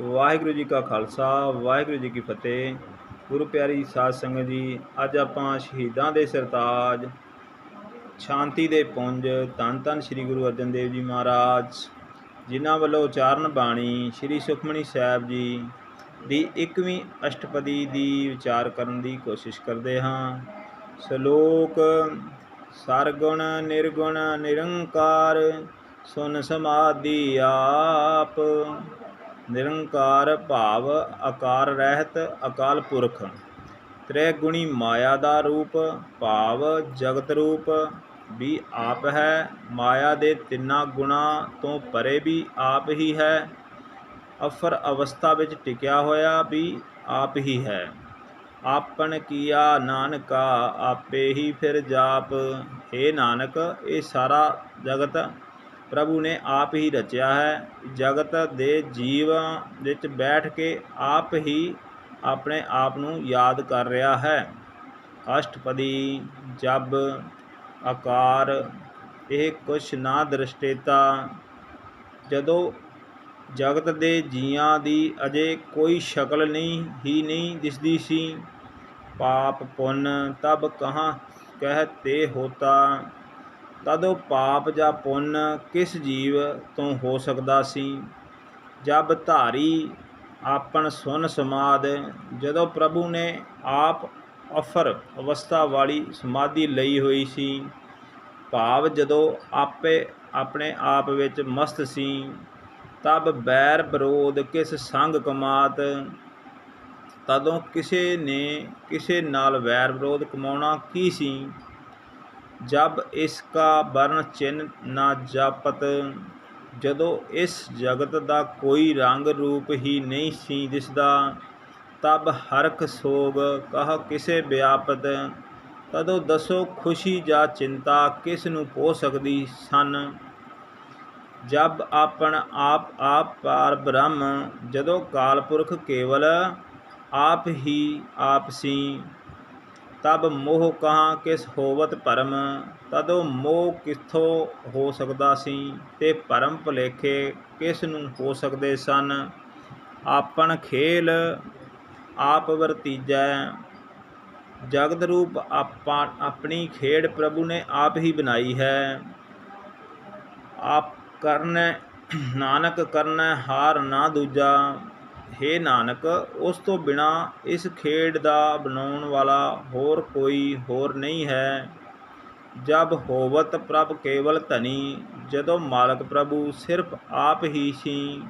ਵਾਹਿਗੁਰੂ ਜੀ ਕਾ ਖਾਲਸਾ, ਵਾਹਿਗੁਰੂ ਜੀ ਕੀ ਫਤਿਹ। ਗੁਰੂ ਪਿਆਰੀ ਸਾਧ ਸੰਗਤ ਜੀ, ਅੱਜ ਆਪਾਂ ਸ਼ਹੀਦਾਂ ਦੇ ਸਰਤਾਜ, ਸ਼ਾਂਤੀ ਦੇ ਪੁੰਜ, ਧੰਨ ਧੰਨ ਸ੍ਰੀ ਗੁਰੂ ਅਰਜਨ ਦੇਵ ਜੀ ਮਹਾਰਾਜ, ਜਿਨ੍ਹਾਂ ਵੱਲੋਂ ਉਚਾਰਨ ਬਾਣੀ ਸ੍ਰੀ ਸੁਖਮਣੀ ਸਾਹਿਬ ਜੀ ਦੀ 21ਵੀਂ ਅਸ਼ਟਪਦੀ ਦੀ ਵਿਚਾਰ ਕਰਨ ਦੀ ਕੋਸ਼ਿਸ਼ ਕਰਦੇ ਹਾਂ। ਸ਼ਲੋਕ, ਸਰਗੁਣ, ਨਿਰਗੁਣ, ਨਿਰੰਕਾਰ, ਸੁਨ ਸਮਾਧੀ ਆਪ। ਨਿਰੰਕਾਰ ਭਾਵ ਆਕਾਰ ਰਹਿਤ, ਅਕਾਲ ਪੁਰਖ। ਤ੍ਰੈਗੁਣੀ ਮਾਇਆ ਦਾ ਰੂਪ, ਭਾਵ, ਜਗਤ ਰੂਪ। ਵੀ ਆਪ ਹੈ, ਮਾਇਆ ਦੇ ਤਿੰਨਾਂ ਗੁਣਾ ਤੋਂ ਪਰੇ ਵੀ ਆਪ ਹੀ ਹੈ। ਅਫਰ ਅਵਸਥਾ ਵਿੱਚ ਟਿਕਿਆ ਹੋਇਆ ਵੀ ਆਪ ਹੀ ਹੈ। ਆਪਨ ਕੀਆ ਨਾਨਕਾ, ਆਪੇ ਹੀ ਫਿਰ ਜਾਪ। हे ਨਾਨਕ, ਇਹ ਸਾਰਾ ਜਗਤ ਪ੍ਰਭੂ ਨੇ ਆਪ ਹੀ ਰਚਿਆ ਹੈ। ਜਗਤ ਦੇ ਜੀਵਾਂ ਵਿੱਚ ਬੈਠ ਕੇ ਆਪ ਹੀ ਆਪਣੇ ਆਪ ਨੂੰ ਯਾਦ ਕਰ ਰਿਹਾ ਹੈ। ਅਸ਼ਟਪਦੀ, ਜਬ, ਆਕਾਰ, ਇਹ ਕੁਛ ਨਾ ਦ੍ਰਿਸ਼ਟੇਤਾ। ਜਦੋਂ ਜਗਤ ਦੇ ਜੀਆਂ ਦੀ ਅਜੇ ਕੋਈ ਸ਼ਕਲ ਨਹੀਂ, ਹੀ ਨਹੀਂ ਦਿਸਦੀ ਸੀ। ਪਾਪ ਪੁੰਨ ਤਬ ਕਹਾਂ ਕਹਤੇ ਹੋਤਾ। ਤਦੋਂ ਪਾਪ ਜਾਂ ਪੁੰਨ ਕਿਸ ਜੀਵ ਤੋਂ ਹੋ ਸਕਦਾ ਸੀ? ਜਬ ਧਾਰੀ ਆਪਣ ਸੁਨ ਸਮਾਦ, ਜਦੋਂ ਪ੍ਰਭੂ ਨੇ ਆਪ ਅਫਰ ਅਵਸਥਾ ਵਾਲੀ ਸਮਾਧੀ ਲਈ ਹੋਈ ਸੀ, ਭਾਵ ਜਦੋਂ ਆਪੇ ਆਪਣੇ ਆਪ ਵਿੱਚ ਮਸਤ ਸੀ, ਤਬ ਬੈਰ ਵਿਰੋਧ ਕਿਸ ਸੰਗ ਕਮਾਤ? ਤਦੋਂ ਕਿਸੇ ਨੇ ਕਿਸੇ ਨਾਲ ਵੈਰ ਵਿਰੋਧ ਕਮਾਉਣਾ ਕੀ ਸੀ? ਜਬ ਇਸ ਕਾ ਵਰਨ ਚਿੰਨ ਨਾ ਜਾਪਤ, ਜਦੋਂ ਇਸ ਜਗਤ ਦਾ ਕੋਈ ਰੰਗ ਰੂਪ ਹੀ ਨਹੀਂ ਸੀ ਦਿਸਦਾ, ਤਬ ਹਰਖ ਸੋਗ ਕਹ ਕਿਸੇ ਵਿਆਪਤ? ਤਦੋਂ ਦੱਸੋ ਖੁਸ਼ੀ ਜਾਂ ਚਿੰਤਾ ਕਿਸ ਨੂੰ ਪੋ ਸਕਦੀ ਸਨ? ਜਬ ਆਪਣ ਆਪ ਆਪ ਪਾਰ ਬ੍ਰਹਮ, ਜਦੋਂ ਕਾਲਪੁਰਖ ਕੇਵਲ ਆਪ ਹੀ ਆਪ ਸੀ ਤਬ ਮੋਹ ਕਹਾਂ ਕਿਸ ਹੋਵਤ ਭਰਮ, ਤਦੋਂ ਮੋਹ ਕਿੱਥੋਂ ਹੋ ਸਕਦਾ ਸੀ ਤੇ ਭਰਮ ਭੁਲੇਖੇ ਕਿਸ ਨੂੰ ਹੋ ਸਕਦੇ ਸਨ? ਆਪਣ ਖੇਲ ਆਪ ਵਰਤੀਜੈ ਜਗਤ ਰੂਪ ਆਪਾਂ, ਆਪਣੀ ਖੇਡ ਪ੍ਰਭੂ ਨੇ ਆਪ ਹੀ ਬਣਾਈ ਹੈ। ਆਪ ਕਰਨ, ਨਾਨਕ ਕਰਨ ਹਾਰ ਨਾ ਦੂਜਾ ਹੇ ਨਾਨਕ, ਉਸ ਤੋਂ ਬਿਨਾ ਇਸ ਖੇਡ ਦਾ ਬਣਾਉਣ ਵਾਲਾ ਹੋਰ ਕੋਈ ਹੋਰ ਨਹੀਂ ਹੈ। ਜਬ ਹੋਵਤ ਪ੍ਰਭ ਕੇਵਲ ਧਨੀ, ਜਦੋਂ ਮਾਲਕ ਪ੍ਰਭੂ ਸਿਰਫ ਆਪ ਹੀ ਸੀ,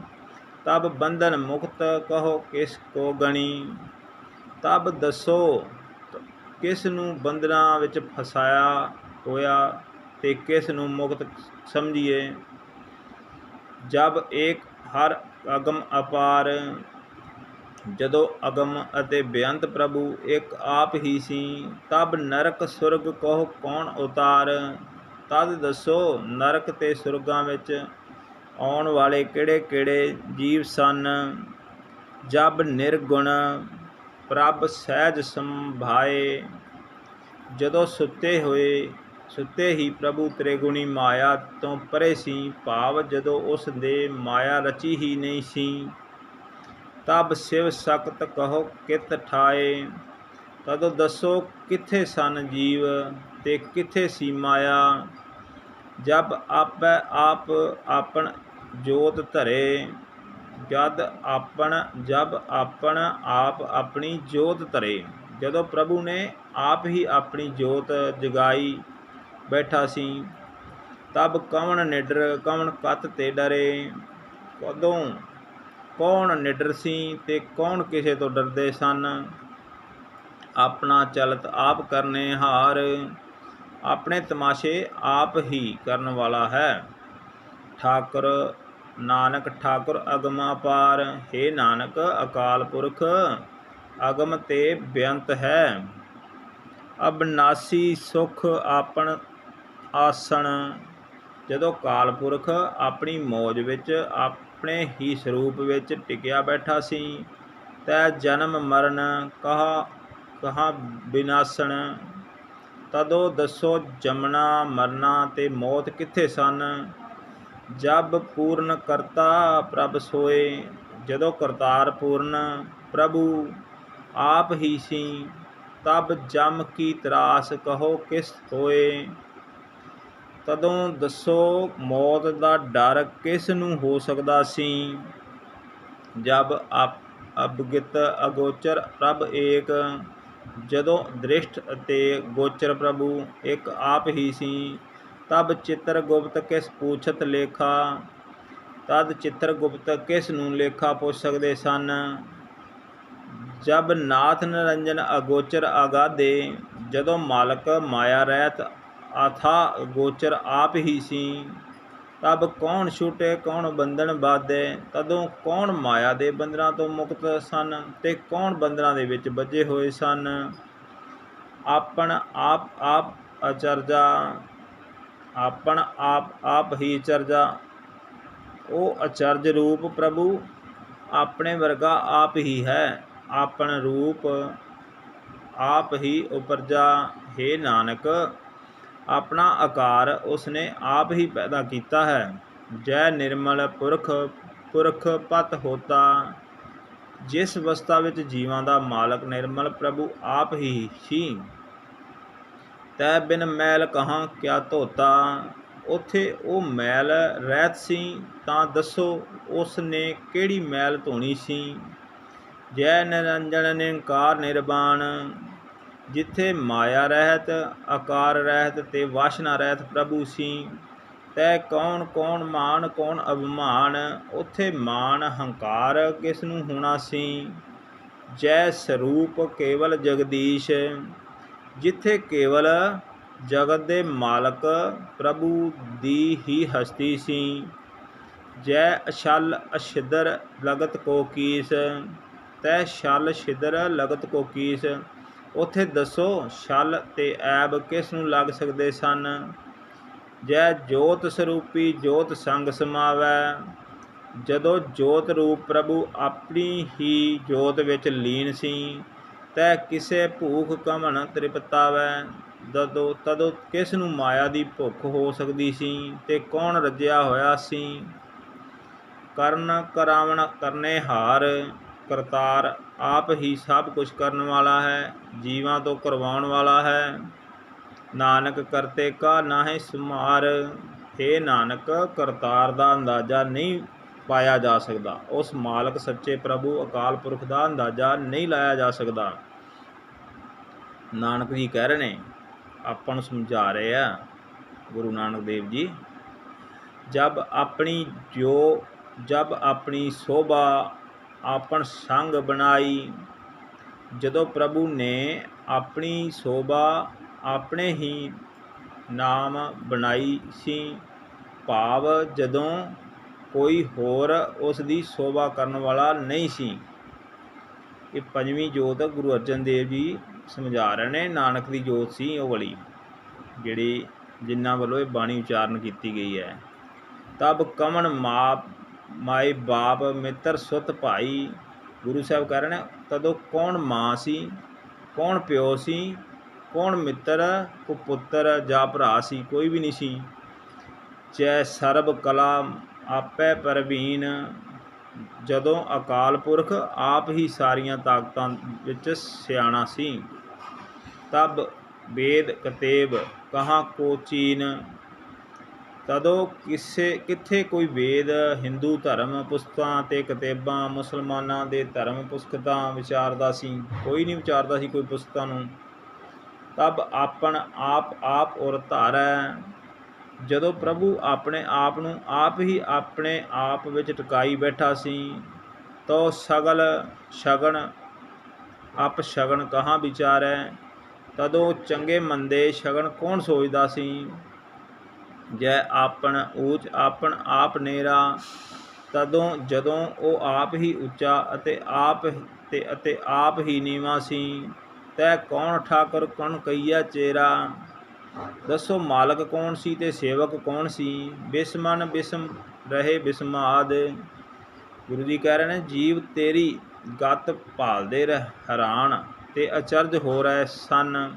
ਤਬ ਬੰਧਨ ਮੁਕਤ ਕਹੋ ਕਿਸ ਕੋ ਗਣੀ? ਤਬ ਦੱਸੋ ਕਿਸ ਨੂੰ ਬੰਧਨਾਂ ਵਿੱਚ ਫਸਾਇਆ ਹੋਇਆ ਤੇ ਕਿਸ ਨੂੰ ਮੁਕਤ ਸਮਝੀਏ? ਜਬ ਏਕ ਹਰ ਅਗਮ ਅਪਾਰ ਜਦੋਂ ਅਗਮ ਅਤੇ ਬੇਅੰਤ ਪ੍ਰਭੂ ਇੱਕ ਆਪ ਹੀ ਸੀ, ਤਬ ਨਰਕ ਸੁਰਗ ਕਹੋ ਕੌਣ ਉਤਾਰ? ਤਦ ਦੱਸੋ ਨਰਕ ਤੇ ਸੁਰਗਾਂ ਵਿੱਚ ਆਉਣ ਵਾਲੇ ਕਿਹੜੇ-ਕਿਹੜੇ ਜੀਵ ਸਨ? ਜਬ ਨਿਰਗੁਣ ਪ੍ਰਭ ਸਹਿਜ ਸੰਭਾਏ, ਜਦੋਂ ਸੁੱਤੇ ਹੋਏ, ਸੁੱਤੇ ਹੀ ਪ੍ਰਭੂ ਤ੍ਰਿਗੁਣੀ ਮਾਇਆ ਤੋਂ ਪਰੇ ਸੀ, ਭਾਵ ਜਦੋਂ ਉਸ ਦੇ ਮਾਇਆ ਰਚੀ ਹੀ ਨਹੀਂ ਸੀ। ਤਬ ਸਿਵ ਸ਼ਕਤ ਕਹੋ ਕਿਤ ਠਾਏ। ਤਦੋਂ ਦੱਸੋ ਕਿੱਥੇ ਸਨ ਜੀਵ ਤੇ ਕਿੱਥੇ ਸੀ ਮਾਇਆ। ਜਬ ਆਪੈ ਆਪ ਆਪਣ ਜੋਤ ਧਰੇ, ਜਦ ਆਪਣ ਜਬ ਆਪਣ ਆਪ ਆਪਣੀ ਜੋਤ ਧਰੇ। ਜਦੋਂ ਪ੍ਰਭੂ ਨੇ ਆਪ ਹੀ ਆਪਣੀ ਜੋਤ ਜਗਾਈ, ਬੈਠਾ ਸੀ, ਤਬ ਕਵਣ ਨਿਡਰ, ਕਵਣ ਕਤ ਤੇ ਡਰੇ। ਕਦੋਂ ਕੌਣ ਨਿਡਰ ਸੀ ਤੇ ਕੌਣ ਕਿਸੇ ਤੋਂ ਡਰਦੇ ਸਨ? ਆਪਣਾ ਚਲਤ ਆਪ ਕਰਨੇ ਹਾਰ, ਆਪਣੇ ਤਮਾਸ਼ੇ ਆਪ ਹੀ ਕਰਨ ਵਾਲਾ ਹੈ। ਠਾਕੁਰ ਨਾਨਕ, ਠਾਕੁਰ ਅਗਮ ਅਪਾਰ ਹੈ ਨਾਨਕ ਅਕਾਲ ਪੁਰਖ, ਅਗਮ ਤੇ ਬੇਅੰਤ ਹੈ। ਅਬਨਾਸੀ ਸੁਖ ਆਪਣ ਆਸਣ ਜਦੋਂ ਕਾਲਪੁਰਖ ਆਪਣੀ ਮੌਜ ਵਿੱਚ ਆਪਣੇ ਹੀ ਸਰੂਪ ਵਿੱਚ ਟਿਕਿਆ ਬੈਠਾ ਸੀ, ਤੈ ਜਨਮ ਮਰਨ ਕਹਾ ਕਹਾ ਬਿਨਾਸਣ। ਤਦੋਂ ਦੱਸੋ ਜਮਨਾ ਮਰਨਾ ਤੇ ਮੌਤ ਕਿੱਥੇ ਸਨ? ਜਬ ਪੂਰਨ ਕਰਤਾ ਪ੍ਰਭ ਸੋਏ, ਜਦੋਂ ਕਰਤਾਰ ਪੂਰਨ ਪ੍ਰਭੂ ਆਪ ਹੀ ਸੀ, ਤਬ ਜਮ ਕੀ ਤਰਾਸ ਕਹੋ ਕਿਸ ਹੋਏ? ਤਦੋਂ ਦੱਸੋ ਮੌਤ ਦਾ ਡਰ ਕਿਸ ਨੂੰ ਹੋ ਸਕਦਾ ਸੀ? ਜਬ ਆਪ ਅਬਗਿਤ ਅਗੋਚਰ ਪ੍ਰਭ ਏਕ, ਜਦੋਂ ਦ੍ਰਿਸ਼ਟ ਅਤੇ ਗੋਚਰ ਪ੍ਰਭੂ ਇੱਕ ਆਪ ਹੀ ਸੀ, ਤਬ ਚਿੱਤਰ ਗੁਪਤ ਕਿਸ ਪੂਛਤ ਲੇਖਾ, ਤਦ ਚਿੱਤਰ ਗੁਪਤ ਕਿਸ ਨੂੰ ਲੇਖਾ ਪੁੱਛ ਸਕਦੇ ਸਨ? ਜਬ ਨਾਥ ਨਿਰੰਜਨ ਅਗੋਚਰ ਆਗਾਦੇ ਜਦੋਂ ਮਾਲਕ ਮਾਇਆ ਰਹਿਤ ਆਥਾ ਗੋਚਰ ਆਪ ਹੀ ਸੀ। ਤਬ ਕੌਣ ਛੂਟੇ, ਕੌਣ ਬੰਧਨ ਬਾਧੇ, ਤਦੋਂ ਕੌਣ ਮਾਇਆ ਦੇ ਬੰਧਨਾਂ ਤੋਂ ਮੁਕਤ ਸਨ ਤੇ ਕੌਣ ਬੰਧਨਾਂ ਦੇ ਵਿੱਚ ਬੱਝੇ ਹੋਏ ਸਨ। ਆਪਣ ਆਪ ਆਪ ਅਚਰਜਾ, ਆਪਣ ਆਪ ਆਪ ਹੀ ਚਰਜਾ। ਉਹ ਅਚਰਜ ਰੂਪ ਪ੍ਰਭੂ, ਆਪਣੇ ਵਰਗਾ ਆਪ ਹੀ ਹੈ। ਆਪਣ ਰੂਪ ਆਪ ਹੀ ਉਪਰਜਾ। ਹੈ ਨਾਨਕ ਆਪਣਾ ਆਕਾਰ ਉਸਨੇ ਆਪ ਹੀ ਪੈਦਾ ਕੀਤਾ ਹੈ। ਜੈ ਨਿਰਮਲ ਪੁਰਖ ਪੁਰਖ ਪਤ ਹੋਤਾ। ਜਿਸ ਅਵਸਥਾ ਵਿੱਚ ਜੀਵਾਂ ਦਾ ਮਾਲਕ ਨਿਰਮਲ ਪ੍ਰਭੂ ਆਪ ਹੀ ਸੀ, ਤੈ ਬਿਨ ਮੈਲ ਕਹਾਂ ਕਿਆ ਧੋਤਾ। ਉਥੇ ਉਹ ਮੈਲ ਰਹਿਤ ਸੀ, ਤਾਂ ਦੱਸੋ ਉਸ ਨੇ ਕਿਹੜੀ ਮੈਲ ਧੋਣੀ ਸੀ। ਜੈ ਨਿਰੰਜਨ ਨਿਰੰਕਾਰ ਨਿਰਵਾਣ ਜਿੱਥੇ ਮਾਇਆ ਰਹਿਤ, ਆਕਾਰ ਰਹਿਤ ਤੇ ਵਾਸ਼ਨਾ ਰਹਿਤ ਪ੍ਰਭੂ ਸੀ, ਤੈ ਕੌਣ ਕੌਣ ਮਾਨ ਕੌਣ ਅਭਮਾਨ, ਉਥੇ ਮਾਨ ਹੰਕਾਰ ਕਿਸ ਨੂੰ ਹੋਣਾ ਸੀ? ਜੈ ਸਰੂਪ ਕੇਵਲ ਜਗਦੀਸ਼, ਜਿੱਥੇ ਕੇਵਲ ਜਗਤ ਦੇ ਮਾਲਕ ਪ੍ਰਭੂ ਦੀ ਹੀ ਹਸਤੀ ਸੀ। ਜੈ ਅਛਲ ਅਛਿਦਰ ਲਗਤ ਕੋ ਕੀਸ, ਤੈ ਛਲ ਛਿਦਰ ਲਗਤ ਕੋ ਕੀਸ ਉੱਥੇ ਦੱਸੋ, ਛਲ ਤੇ ਐਬ ਕਿਸ ਨੂੰ ਲੱਗ ਸਕਦੇ ਸਨ? ਜੈ ਜੋਤ ਸਰੂਪੀ ਜੋਤ ਸੰਗ ਸਮਾਵੈ। ਜਦੋਂ ਜੋਤ ਰੂਪ ਪ੍ਰਭੂ ਆਪਣੀ ਹੀ ਜੋਤ ਵਿੱਚ ਲੀਨ ਸੀ, ਤੈ ਕਿਸੇ ਭੂਖ ਕਮਣ ਤ੍ਰਿਪਤਾਵੈ। ਦਦੋ ਤਦੋਂ ਕਿਸ ਨੂੰ ਮਾਇਆ ਦੀ ਭੁੱਖ ਹੋ ਸਕਦੀ ਸੀ ਤੇ ਕੌਣ ਰੱਜਿਆ ਹੋਇਆ ਸੀ? ਕਰਨ ਕਰਾਵਣ ਕਰਨੇ ਹਾਰ। ਕਰਤਾਰ ਆਪ ਹੀ ਸਭ ਕੁਝ ਕਰਨ ਵਾਲਾ ਹੈ, ਜੀਵਾਂ ਤੋਂ ਕਰਵਾਉਣ ਵਾਲਾ ਹੈ। ਨਾਨਕ ਕਰਤੇ ਕਾ ਨਾਹੀ ਸੁਮਾਰ ਹੈ ਨਾਨਕ ਕਰਤਾਰ ਦਾ ਅੰਦਾਜ਼ਾ ਨਹੀਂ ਪਾਇਆ ਜਾ ਸਕਦਾ। ਉਸ ਮਾਲਕ ਸੱਚੇ ਪ੍ਰਭੂ, ਅਕਾਲ ਪੁਰਖ ਦਾ ਅੰਦਾਜ਼ਾ ਨਹੀਂ ਲਾਇਆ ਜਾ ਸਕਦਾ। ਨਾਨਕ ਜੀ ਕਹਿ ਰਹੇ ਨੇ ਆਪਾਂ ਨੂੰ ਸਮਝਾ ਰਹੇ ਆ ਗੁਰੂ ਨਾਨਕ ਦੇਵ ਜੀ, ਜਬ ਆਪਣੀ ਜੋ, ਜਬ ਆਪਣੀ ਸੋਭਾ ਆਪਣ ਸੰਗ ਬਣਾਈ। ਜਦੋਂ ਪ੍ਰਭੂ ਨੇ ਆਪਣੀ ਸੋਭਾ ਆਪਣੇ ਹੀ ਨਾਮ ਬਣਾਈ ਸੀ, ਭਾਵ ਜਦੋਂ ਕੋਈ ਹੋਰ ਉਸ ਦੀ ਸੋਭਾ ਕਰਨ ਵਾਲਾ ਨਹੀਂ ਸੀ। ਇਹ ਪੰਜਵੀਂ ਜੋਤ ਗੁਰੂ ਅਰਜਨ ਦੇਵ ਜੀ ਸਮਝਾ ਰਹੇ ਨੇ, ਨਾਨਕ ਦੀ ਜੋਤ ਸੀ ਉਹ ਵਾਲੀ, ਜਿਹੜੀ ਜਿਨ੍ਹਾਂ ਵੱਲੋਂ ਇਹ ਬਾਣੀ ਉਚਾਰਨ ਕੀਤੀ ਗਈ ਹੈ। ਤਬ ਕਮਨ ਮਾਪ ਮਾਈ ਬਾਪ ਮਿੱਤਰ ਸੁਤ ਭਾਈ ਗੁਰੂ ਸਾਹਿਬ ਕਹਿ ਰਹੇ ਨੇ, ਤਦੋਂ ਕੌਣ ਮਾਂ ਸੀ, ਕੌਣ ਪਿਓ ਸੀ, ਕੌਣ ਮਿੱਤਰ, ਕੋ ਪੁੱਤਰ ਜਾਂ ਭਰਾ ਸੀ, ਕੋਈ ਵੀ ਨਹੀਂ ਸੀ। ਚੈ ਸਰਬ ਕਲਾ ਆਪੇ ਪਰਵੀਨ, ਜਦੋਂ ਅਕਾਲ ਪੁਰਖ ਆਪ ਹੀ ਸਾਰੀਆਂ ਤਾਕਤਾਂ ਵਿੱਚ ਸਿਆਣਾ ਸੀ। ਤਬ ਵੇਦ ਕਤੇਬ ਕਹਾਂ ਕੋ ਚੀਨ ਤਦੋਂ ਕਿਸੇ, ਕਿੱਥੇ ਕੋਈ ਵੇਦ, ਹਿੰਦੂ ਧਰਮ ਪੁਸਤਕਾਂ ਤੇ ਕਿਤਾਬਾਂ, ਮੁਸਲਮਾਨਾਂ ਦੇ ਧਰਮ ਪੁਸਤਕਾਂ ਵਿਚਾਰਦਾ ਸੀ, ਕੋਈ ਨਹੀਂ ਵਿਚਾਰਦਾ ਸੀ ਕੋਈ ਪੁਸਤਕਾਂ ਨੂੰ। ਤਬ ਆਪਣ ਆਪ ਆਪ ਔਰ ਧਾਰੈ ਜਦੋਂ ਪ੍ਰਭੂ ਆਪਣੇ ਆਪ ਨੂੰ ਆਪ ਹੀ ਆਪਣੇ ਆਪ ਵਿੱਚ ਟਿਕਾਈ ਬੈਠਾ ਸੀ, ਤੋ ਸਗਲ ਸ਼ਗਨ ਆਪ ਸ਼ਗਨ ਕਹਾਂ ਵਿਚਾਰੈ? ਤਦੋਂ ਚੰਗੇ ਮੰਦੇ ਸ਼ਗਨ ਕੌਣ ਸੋਚਦਾ ਸੀ? ਜੈ ਆਪਣ ਊਚ ਆਪਣ ਆਪ ਨੇਰਾ, ਤਦੋਂ ਜਦੋਂ ਉਹ ਆਪ ਹੀ ਉੱਚਾ ਅਤੇ ਆਪ ਤੇ ਅਤੇ ਆਪ ਹੀ ਨੀਵਾ ਸੀ, ਤੈ ਕੌਣ ਠਾਕੁਰ ਕੌਣ ਕਈਆ ਚੇਰਾ? ਦੱਸੋ ਮਾਲਕ ਕੌਣ ਸੀ ਤੇ ਸੇਵਕ ਕੌਣ ਸੀ? ਬਿਸਮਨ ਬਿਸਮ ਰਹੇ ਬਿਸਮਾਦ। ਗੁਰੂ ਜੀ ਕਹਿ ਰਹੇ ਨੇ, ਜੀਵ ਤੇਰੀ ਗਤ ਭਾਲਦੇ ਰਹਿ, ਹੈਰਾਨ ਤੇ ਅਚਰਜ ਹੋ ਰਹੇ ਸਨ।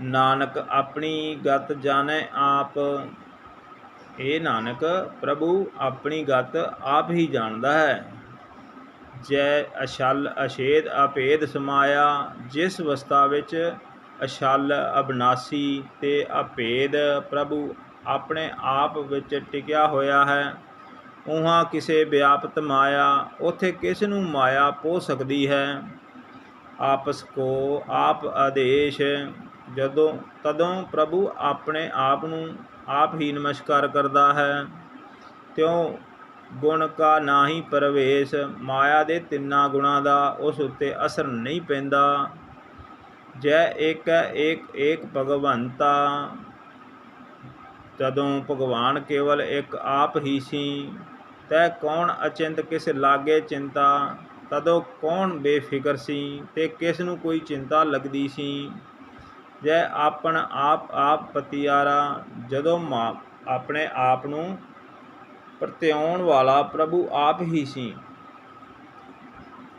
ਨਾਨਕ ਆਪਣੀ ਗਤ ਜਾਣੈ ਆਪ। ਇਹ ਨਾਨਕ, ਪ੍ਰਭੂ ਆਪਣੀ ਗਤ ਆਪ ਹੀ ਜਾਣਦਾ ਹੈ। ਜੈ ਅਛਲ ਅਛੇਦ ਅਭੇਦ ਸਮਾਇਆ, ਜਿਸ ਅਵਸਥਾ ਵਿੱਚ ਅਛਲ ਅਬਨਾਸੀ ਤੇ ਅਭੇਦ ਪ੍ਰਭੂ ਆਪਣੇ ਆਪ ਵਿੱਚ ਟਿਕਿਆ ਹੋਇਆ ਹੈ, ਉਹਾਂ ਕਿਸੇ ਵਿਆਪਤ ਮਾਇਆ ਉਥੇ ਕਿਸ ਨੂੰ ਮਾਇਆ ਪੋ ਸਕਦੀ ਹੈ? ਆਪਸ ਕੋ ਆਪ ਆਦੇਸ਼ ਜਦੋਂ ਤਦੋਂ ਪ੍ਰਭੂ ਆਪਣੇ ਆਪ ਨੂੰ ਆਪ ਹੀ ਨਮਸਕਾਰ ਕਰਦਾ ਹੈ। ਤਿਉ ਗੁਣ ਕਾ ਨਾਹੀ ਪ੍ਰਵੇਸ਼, ਮਾਇਆ ਦੇ ਤਿੰਨਾਂ ਗੁਣਾਂ ਦਾ ਉਸ ਉੱਤੇ ਅਸਰ ਨਹੀਂ ਪੈਂਦਾ। ਜੈ ਏਕ ਏਕ ਏਕ ਭਗਵੰਤਾ, ਜਦੋਂ ਭਗਵਾਨ ਕੇਵਲ ਇੱਕ ਆਪ ਹੀ ਸੀ, ਤੈ ਕੌਣ ਅਚਿੰਤ ਕਿਸ ਲਾਗੇ ਚਿੰਤਾ, ਤਦੋਂ ਕੌਣ ਬੇਫਿਕਰ ਸੀ ਤੇ ਕਿਸ ਨੂੰ ਕੋਈ ਚਿੰਤਾ ਲੱਗਦੀ ਸੀ। ਜੈ ਆਪਣ ਆਪ ਆਪ ਪਤਿਆਰਾ, ਜਦੋਂ ਮਾਂ ਆਪਣੇ ਆਪ ਨੂੰ ਪ੍ਰਤਿਆਉਣ ਵਾਲਾ ਪ੍ਰਭੂ ਆਪ ਹੀ ਸੀ।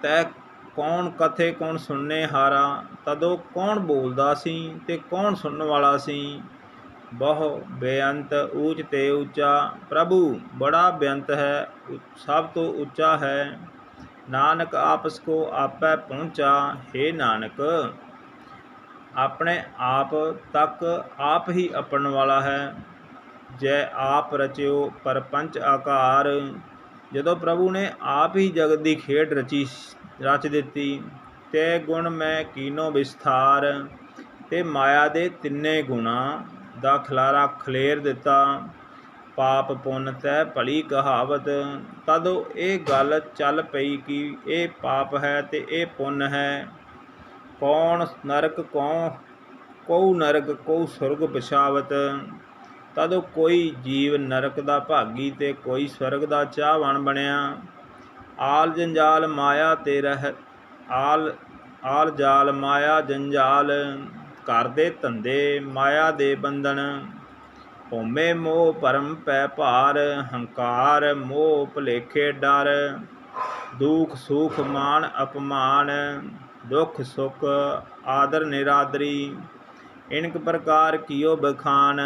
ਤੈ ਕੌਣ ਕਥੇ ਕੌਣ ਸੁਣਨੇ ਹਾਰਾ, ਤਦੋਂ ਕੌਣ ਬੋਲਦਾ ਸੀ ਤੇ ਕੌਣ ਸੁਣਨ ਵਾਲਾ ਸੀ। ਬਹੁ ਬੇਅੰਤ ਊਚ ਤੇ ਉੱਚਾ ਪ੍ਰਭੂ ਬੜਾ ਬੇਅੰਤ ਹੈ, ਸਭ ਤੋਂ ਉੱਚਾ ਹੈ। ਨਾਨਕ ਆਪਸ ਕੋ ਆਪੈ ਪਹੁੰਚਾ हे ਨਾਨਕ ਆਪਣੇ ਆਪ ਤੱਕ ਆਪ ਹੀ ਆਪਣ ਵਾਲਾ ਹੈ। ਜੈ ਆਪ ਰਚਿਓ ਪਰਪੰਚ ਆਕਾਰ। ਜਦੋਂ ਪ੍ਰਭੂ ਨੇ ਆਪ ਹੀ ਜਗਤ ਦੀ ਖੇਡ ਰਚੀ, ਰਚ ਦਿੱਤੀ, ਤੇ ਗੁਣ ਮੈਂ ਕੀਨੋ ਵਿਸਥਾਰ। ਤੇ ਮਾਇਆ ਦੇ ਤਿੰਨੇ ਗੁਣਾ ਦਾ ਖਲਾਰਾ ਖਲੇਰ ਦਿੱਤਾ। ਪਾਪ ਪੁੰਨ ਤੈ ਭਲੀ ਕਹਾਵਤ। ਤਦੋਂ ਇਹ ਗੱਲ ਚੱਲ ਪਈ ਕਿ ਇਹ ਪਾਪ ਹੈ ਤੇ ਇਹ ਪੁੰਨ ਹੈ। ਕੌਣ ਨਰਕ ਕੌ ਕਉ ਨਰਕ ਕਉ ਸੁਰਗ ਪਛਾਵਤ। ਤਦੋਂ ਕੋਈ ਜੀਵ ਨਰਕ ਦਾ ਭਾਗੀ ਤੇ ਕੋਈ ਸਵਰਗ ਦਾ ਚਾਹਵਾਨ ਬਣਿਆ। ਆਲ ਜੰਜਾਲ ਮਾਇਆ ਤੇ ਰਹਿ, ਆਲ ਆਲ ਜਾਲ ਮਾਇਆ ਜੰਜਾਲ, ਘਰ ਦੇ ਧੰਦੇ ਮਾਇਆ ਦੇ ਬੰਧਨ। ਹੋਮੇ ਮੋਹ ਭਰਮ ਪੈ ਭਾਰ, ਹੰਕਾਰ ਮੋਹ ਭਲੇਖੇ ਡਰ। ਦੁਖ ਸੁਖ ਮਾਨ ਅਪਮਾਨ ਦੁੱਖ, ਸੁਖ, ਆਦਰ, ਨਿਰਾਦਰੀ, ਇਨਕ ਪ੍ਰਕਾਰ ਕੀਓ ਬਖਾਨ।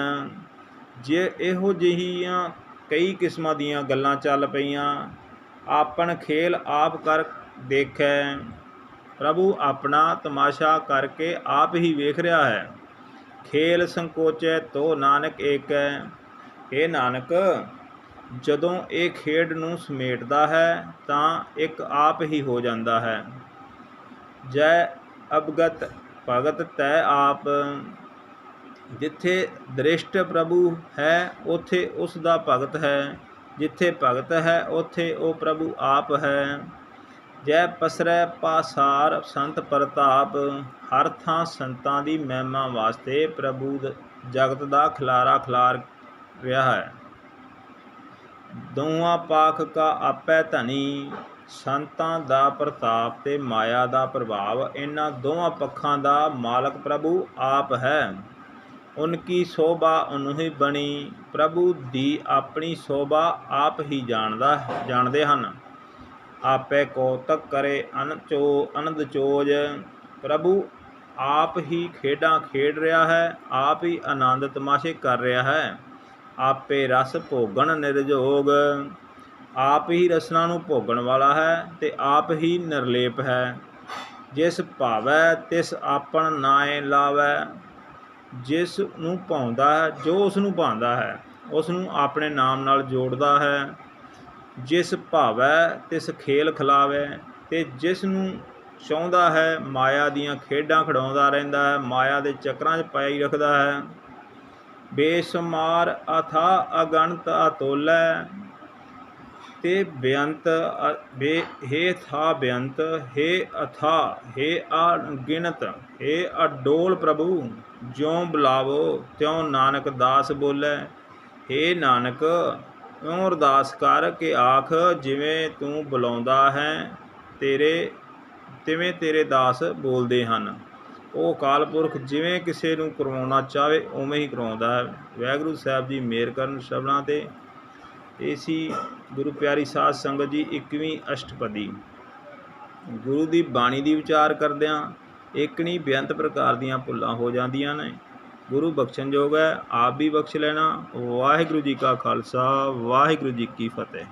ਜੇ ਇਹੋ ਜਿਹੀਆਂ ਕਈ ਕਿਸਮਾਂ ਦੀਆਂ ਗੱਲਾਂ ਚੱਲ ਪਈਆਂ, ਆਪਣ ਖੇਲ ਆਪ ਕਰ ਦੇਖੈ, ਪ੍ਰਭੂ ਆਪਣਾ ਤਮਾਸ਼ਾ ਕਰਕੇ ਆਪ ਹੀ ਵੇਖ ਰਿਹਾ ਹੈ। ਖੇਲ ਸੰਕੋਚੈ ਤੋ ਨਾਨਕ ਏਕੈ। ਇਹ ਨਾਨਕ, ਜਦੋਂ ਇਹ ਖੇਡ ਨੂੰ ਸਮੇਟਦਾ ਹੈ, ਤਾਂ ਇੱਕ ਆਪ ਹੀ ਹੋ ਜਾਂਦਾ ਹੈ। ਜੈ ਅਵਗਤ ਭਗਤ ਤੈ ਆਪ। ਜਿੱਥੇ ਦ੍ਰਿਸ਼ਟ ਪ੍ਰਭੂ ਹੈ, ਉਥੇ ਉਸ ਦਾ ਭਗਤ ਹੈ। ਜਿੱਥੇ ਭਗਤ ਹੈ, ਉਥੇ ਉਹ ਪ੍ਰਭੂ ਆਪ ਹੈ। ਜੈ ਪਸਰੈ ਪਾਸਾਰ ਸੰਤ ਪ੍ਰਤਾਪ, ਹਰ ਥਾਂ ਸੰਤਾਂ ਦੀ ਮਹਿਮਾ ਵਾਸਤੇ ਪ੍ਰਭੂ ਜਗਤ ਦਾ ਖਿਲਾਰਾ ਖਿਲਾਰ ਰਿਹਾ ਹੈ। ਦੋਹਾਂ ਪਾਖ ਕਾ ਆਪੈ ਧਨੀ ਸੰਤਾਂ ਦਾ ਪ੍ਰਤਾਪ ਤੇ ਮਾਇਆ ਦਾ ਪ੍ਰਭਾਵ ਇਹਨਾਂ ਦੋਵਾਂ ਪੱਖਾਂ ਦਾ ਮਾਲਕ ਪ੍ਰਭੂ ਆਪ ਹੈ। ਉਨਕੀ ਸੋਭਾ ਉਨਹੀ ਬਣੀ, ਪ੍ਰਭੂ ਦੀ ਆਪਣੀ ਸੋਭਾ ਆਪ ਹੀ ਜਾਣਦਾ, ਜਾਣਦੇ ਹਨ। ਆਪੇ ਕੌਤਕ ਕਰੇ ਅਨ ਚੋ, ਅਨੰਦ ਚੋਜ, ਪ੍ਰਭੂ ਆਪ ਹੀ ਖੇਡਾਂ ਖੇਡ ਰਿਹਾ ਹੈ, ਆਪ ਹੀ ਆਨੰਦ ਤਮਾਸ਼ੇ ਕਰ ਰਿਹਾ ਹੈ। ਆਪੇ ਰਸ ਭੋਗਣ ਨਿਰਜੋਗ ਆਪ ਹੀ ਰਸਨਾ ਨੂੰ ਭੋਗਣ ਵਾਲਾ ਹੈ ਤੇ ਆਪ ਹੀ ਨਿਰਲੇਪ ਹੈ। ਜਿਸ ਭਾਵੈ, ਤਿਸ ਆਪਣ ਨਾਏ ਲਾਵੈ। ਜਿਸ ਨੂੰ ਪਾਉਂਦਾ ਹੈ, ਜੋ ਉਸ ਨੂੰ ਭਾਉਂਦਾ ਹੈ, ਉਸ ਨੂੰ ਆਪਣੇ ਨਾਮ ਨਾਲ ਜੋੜਦਾ ਹੈ। ਜਿਸ ਭਾਵੈ, ਤਿਸ ਖੇਲ ਖਿਲਾਵੇ। ਤੇ ਜਿਸ ਨੂੰ ਚਾਹੁੰਦਾ ਹੈ, ਮਾਇਆ ਦੀਆਂ ਖੇਡਾਂ ਖਿਡਾਉਂਦਾ ਰਹਿੰਦਾ ਹੈ, ਮਾਇਆ ਦੇ ਚੱਕਰਾਂ 'ਚ ਪਾਈ ਰੱਖਦਾ ਹੈ। ਬੇਸ਼ੁਮਾਰ ਅਥਾ ਅਗਣਤ ਅਤੋਲੈ। ਤੇ ਬੇਅੰਤ ਅ- ਬੇ, ਹੇ ਥਾ ਬੇਅੰਤ, ਹੇ ਅਥਾ, ਹੇ ਅਗਿਣਤ ਹੇ ਅਡੋਲ ਪ੍ਰਭੂ, ਜਿਉ ਬੁਲਾਵੋ, ਤਿਉ ਨਾਨਕ ਦਾਸ ਬੋਲੇ। ਹੇ ਨਾਨਕ, ਇਉਂ ਅਰਦਾਸ ਕਰ ਕੇ ਆਖ, ਜਿਵੇਂ ਤੂੰ ਬੁਲਾਉਂਦਾ ਹੈ, ਤੇਰੇ, ਤਿਵੇਂ ਤੇਰੇ ਦਾਸ ਬੋਲਦੇ ਹਨ। ਉਹ ਅਕਾਲ ਪੁਰਖ ਜਿਵੇਂ ਕਿਸੇ ਨੂੰ ਕਰਵਾਉਣਾ ਚਾਹੇ, ਉਵੇਂ ਹੀ ਕਰਵਾਉਂਦਾ ਹੈ। ਵਾਹਿਗੁਰੂ ਸਾਹਿਬ ਜੀ ਮੇਰ ਕਰਨ ਸ਼ਬਦਾਂ ਤੇ ਇਹ ਸੀ ਗੁਰੂ ਪਿਆਰੀ ਸਾਧ ਸੰਗਤ ਜੀ 21ਵੀਂ ਅਸ਼ਟਪਦੀ। ਗੁਰੂ ਦੀ ਬਾਣੀ ਦੀ ਵਿਚਾਰ ਕਰਦਿਆਂ ਏਕਣੀ ਬੇਅੰਤ ਪ੍ਰਕਾਰ ਦੀਆਂ ਭੁੱਲਾਂ ਹੋ ਜਾਂਦੀਆਂ ਨੇ। ਗੁਰੂ ਬਖਸ਼ਣਯੋਗ ਹੈ, ਆਪ ਵੀ ਬਖਸ਼ ਲੈਣਾ। ਵਾਹਿਗੁਰੂ ਜੀ ਕਾ ਖਾਲਸਾ, ਵਾਹਿਗੁਰੂ ਜੀ ਕੀ ਫਤਿਹ।